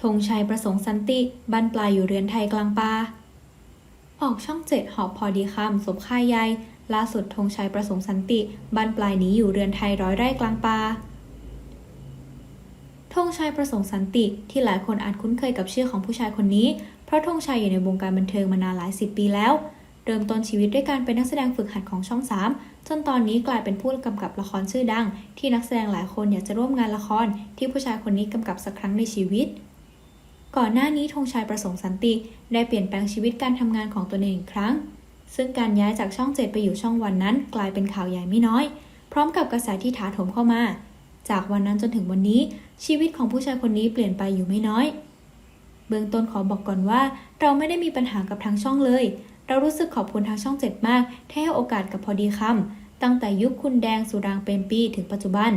ธงชัยประสงค์สันติบั้นปลายอยู่เรือนไทยกลางป่าออกช่องเจ็ดหอบพอดีคำศพค่ายใยล่าสุดธงชัยประสงค์สันติบั้นปลายนี้อยู่เรือนไทยร้อยไร่กลางป่าธงชัยประสงค์สันติที่หลายคนอาจคุ้นเคยกับชื่อของผู้ชายคนนี้ เพราะธงชัยอยู่ในวงการบันเทิงมานานหลายสิบปีแล้ว เริ่มต้นชีวิตด้วยการเป็นนักแสดงฝึกหัดของช่อง 3 จนตอนนี้กลายเป็นผู้กำกับละครชื่อดัง ที่นักแสดงหลายคนอยากจะร่วมงานละครที่ผู้ชายคนนี้กำกับสักครั้งในชีวิต ก่อนหน้านี้ธงชัยประสงค์สันติ ได้เปลี่ยนแปลงชีวิตการทำงานของตนเองอีกครั้ง ซึ่งการย้ายจากช่องเจ็ดไปอยู่ช่องวันนั้น กลายเป็นข่าวใหญ่ไม่น้อย พร้อมกับกระแสที่ถาโถมเข้ามา จากวันนั้นจนถึงวันนี้ ชีวิตของผู้ชายคนนี้เปลี่ยนไปอยู่ไม่น้อย เบื้องต้นขอบอกก่อนว่า เราไม่ได้มีปัญหากับทางช่องเลย เรารู้สึกขอบคุณทางช่องเจ็ดมากที่ให้โอกาสกับพอดีคำตั้งแต่ยุคคุณแดงสุรางเปรมปีถึงปัจจุบัน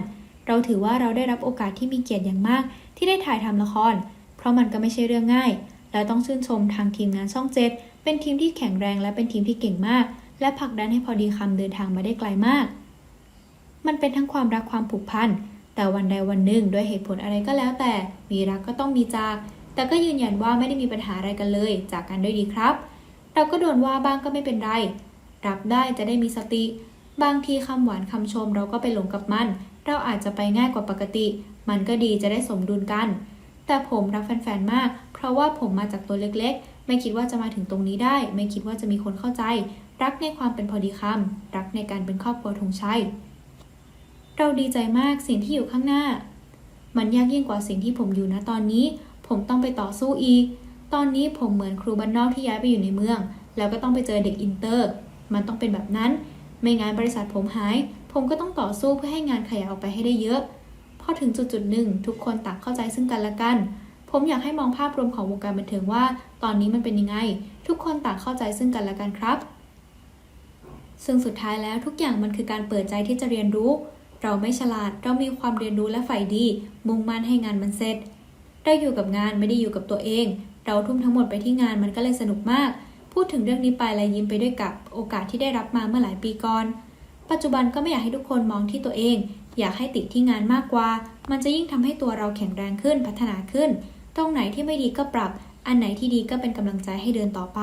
เราถือว่าเราได้รับโอกาสที่มีเกียรติอย่างมาก ที่ได้ถ่ายทำละคร เพราะมันก็ไม่ใช่เรื่องง่าย และต้องชื่นชมทางทีมงานช่องเจ็ดเป็นทีมที่แข็งแรงและเป็นทีมที่เก่งมาก และผลักดันให้พอดีคำเดินทางมาได้ไกลมาก มันเป็นทั้งความรักความผูกพันแต่วันใดวันหนึ่งด้วยเหตุผลอะไรก็แล้วแต่ มีรักก็ต้องมีจาก แต่ก็ยืนยันว่าไม่ได้มีปัญหาอะไรกันเลย จากกันด้วยดีครับ เราก็โดนว่าบ้างก็ไม่เป็นไร รับได้จะได้มีสติ บางทีคำหวานคำชมเราก็ไปหลงกับมัน เราอาจจะไปง่ายกว่าปกติ มันก็ดีจะได้สมดุลกัน แต่ผมรักแฟนๆมาก เพราะว่าผมมาจากตัวเล็กๆ ไม่คิดว่าจะมาถึงตรงนี้ได้ ไม่คิดว่าจะมีคนเข้าใจ รักในความเป็นพอดีคำรักในการเป็นครอบครัวธงชัยเราดีใจมากสิ่งที่อยู่ข้างหน้า มันยากยิ่งกว่าสิ่งที่ผมอยู่นะตอนนี้ ผมต้องไปต่อสู้อีก ตอนนี้ผมเหมือนครูบ้านนอกที่ย้ายไปอยู่ในเมือง แล้วก็ต้องไปเจอเด็กอินเตอร์ มันต้องเป็นแบบนั้น ไม่งั้นบริษัทผมหาย ผมก็ต้องต่อสู้เพื่อให้งานขยายออกไปให้ได้เยอะ พอถึงจุดจุดๆหนึ่งทุกคนต่างเข้าใจซึ่งกันและกัน ผมอยากให้มองภาพรวมของวงการบันเทิงว่า ตอนนี้มันเป็นยังไง ทุกคนต่างเข้าใจซึ่งกันและกันครับ ซึ่งสุดท้ายแล้วทุกอย่างมันคือการเปิดใจที่จะเรียนรู้ เราไม่ฉลาดเรามีความเรียนรู้และใฝ่ดี มุ่งมั่นให้งานมันเสร็จเราอยู่กับงานไม่ได้อยู่กับตัวเอง เราทุ่มทั้งหมดไปที่งานมันก็เลยสนุกมาก พูดถึงเรื่องนี้ไปและยิ้มไปด้วยกับโอกาสที่ได้รับมาเมื่อหลายปีก่อน ปัจจุบันก็ไม่อยากให้ทุกคนมองที่ตัวเอง อยากให้ติดที่งานมากกว่า มันจะยิ่งทำให้ตัวเราแข็งแรงขึ้นพัฒนาขึ้น ตรงไหนที่ไม่ดีก็ปรับ อันไหนที่ดีก็เป็นกำลังใจให้เดินต่อไป